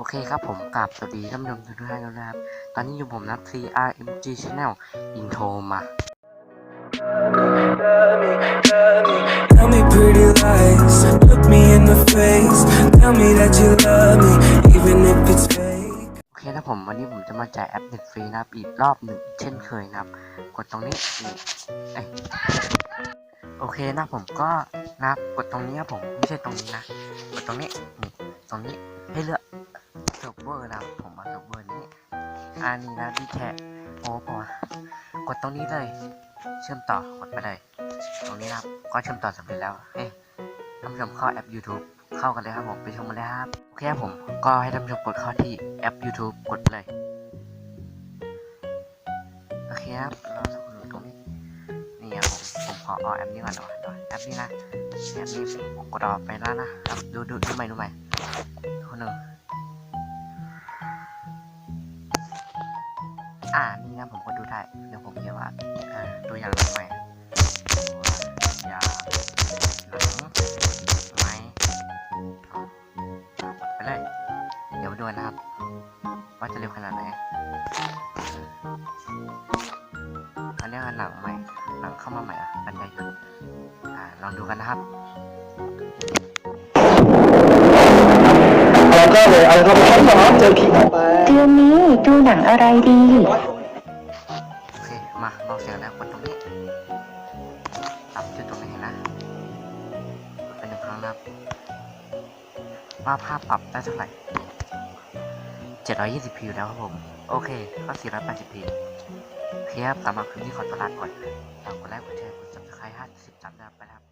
อเคครับผมกราบสวัสดีท่านผู้ชมทุกท่านแล้วนะครับ ตอนนี้อยู่ผมนะครับ CRMG Channel Intro มา Tell me pretty lies, look me in the face. Tell me that you love me, even if it's fake. โอเคนะผมวันนี้ผมจะมาจ่ายแอปเน็ตฟรีนะครับอีกรอบหนึ่งเช่นเคยนะครับ กดตรงนี้นี่เอ้ยโอเคนะผมก็นะครับกดตรงนี้ครับผมไม่ใช่ตรงนี้นะ กดตรงนี้นี่ตรงนี้ให้เลือกเซิร์ฟเวอร์นะครับผมมาเซิร์ฟเวอร์นี้อันนี้นะดีแท็โอ้ปะวะกดตรงนี้เลย เชื่อมต่อกดไปเลย ตรงนี้นะครับก็เชื่อมต่อสำเร็จแล้วเฮ้ยท่านผู้ชมเข้าแอป YouTube เข้ากันเลยครับผมไปชมกันเลยครับโอเคครับผมก็ให้ท่านผู้ชมกดเข้าที่แอป YouTube กดไปเลยโอเคครับเราจะดูตรงนี้นี่ครับผมผมขอเอาแอปนี้ก่อนหน่อยหน่อยแอปนี้นะแอปนี้ผมกดออกไปแล้วนะครับดูดูดูใหม่ดูใหม่คนหนึ่ง อ่านี่นะผมก็ดูได้ เดี๋ยวผมเขียนว่าตัวอย่างหลังใหม่ตัวอย่างหลังใหม่ไปเลย เดี๋ยวดูนะครับ ว่าจะเร็วขนาดไหนอันนี้หนังใหม่หนังเข้ามาใหม่อะกันยายนอ่าลองดูกันนะครับแล้วก็เลยเอาเราไปชั้นสองเจอผีออกไป ดูหนังอะไรดี โอเค มาลองเสียงแล้วกดตรงนี้ปรับจุดตรงนี้เห็นนะกดไปหนึ่งครั้งนะว่าภาพปรับได้เท่าไหร่ 720p อยแล้วครับผม โอเค ก็ 480p เคครับสำหรับคลิปนี้ขอตัวลาก่อนฝากกดไลค์กดแชร์กด subscribe 50จับนะครับ